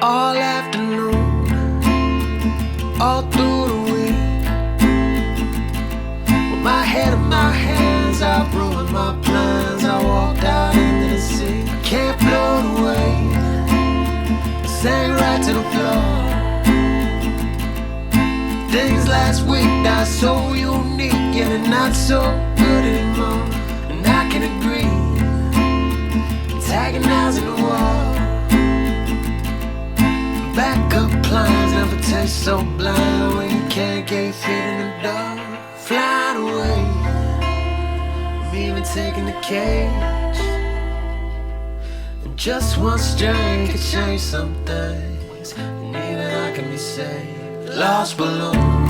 all afternoon, all through the week. With my head in my hands, I ruined my plans. I walked out into the sea. I can't blow it away. Sang right to the floor. Things last week that's so unique and not so good anymore. Backup plans never taste so blind when you can't get feet in the door. Flying away, I'm even taking the cage. And just one string could change some things, and even I can be saved. Lost balloon.